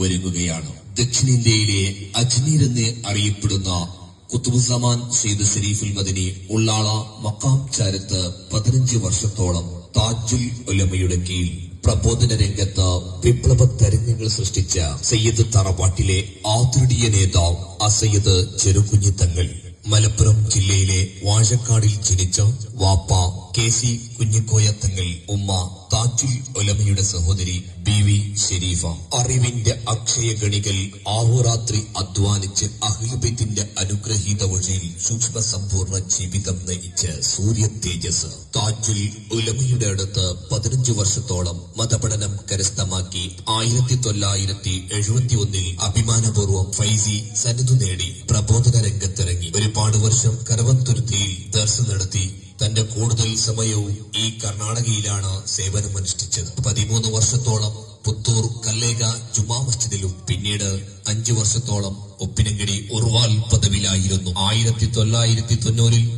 ഒരുങ്ങുകയാണ് ദക്ഷിണേന്ത്യയിലെ അജ്മീർ എന്ന് അറിയപ്പെടുന്ന കുത്തുബുസമാൻ സെയ്ദ് സരീഫുൽ മദനി ഉള്ളാള മക്കാം ചാരത്ത് പതിനഞ്ച് വർഷത്തോളം താജുൽ ഉലമയുടെ കീഴിൽ പ്രബോധന രംഗത്ത് വിപ്ലവ തരംഗങ്ങൾ സൃഷ്ടിച്ച സയ്യിദ് തറവാട്ടിലെ ആതുരീയ നേതാവ് അസയ്യദ് ചെറുകുഞ്ഞി തങ്ങൾ മലപ്പുറം ജില്ലയിലെ വാഴക്കാടിൽ ജനിച്ച വാപ്പ കെ സി കുഞ്ഞിക്കോയ തങ്ങൾ ഉമ്മ താജുൽ ഒലമയുടെ സഹോദരി ബി വി ഷെരീഫ. അറിവിന്റെ അക്ഷയഗണികൾ ആഹോരാത്രി അധ്വാനിച്ച് അഹ്ലബിത്തിന്റെ അനുഗ്രഹീത വഴിയിൽ സൂക്ഷ്മ സമ്പൂർണ ജീവിതം നയിച്ച് സൂര്യ തേജസ്. താജുൽ ഉലമയുടെ അടുത്ത് പതിനഞ്ച് വർഷത്തോളം മതപഠനം കരസ്ഥമാക്കി ആയിരത്തി തൊള്ളായിരത്തി എഴുപത്തി ഒന്നിൽ അഭിമാനപൂർവം ഫൈസി സന്നിധു നേടി പ്രബോധന രംഗത്തിറങ്ങി. ഒരുപാട് വർഷം കരവന്തുരുത്തിയിൽ ദർശനം നടത്തി. തന്റെ കൂടുതൽ സമയവും ഈ കർണാടകയിലാണ് സേവനമനുഷ്ഠിച്ചത് പതിമൂന്ന് വർഷത്തോളം പുത്തൂർ കല്ലേക ജുമാ മസ്ജിദിലും പിന്നീട് അഞ്ചു വർഷത്തോളം ഒപ്പിനങ്കടി ഉർവാൽ പദവിയിലായിരുന്നു. ആയിരത്തി തൊള്ളായിരത്തി തൊണ്ണൂറിൽ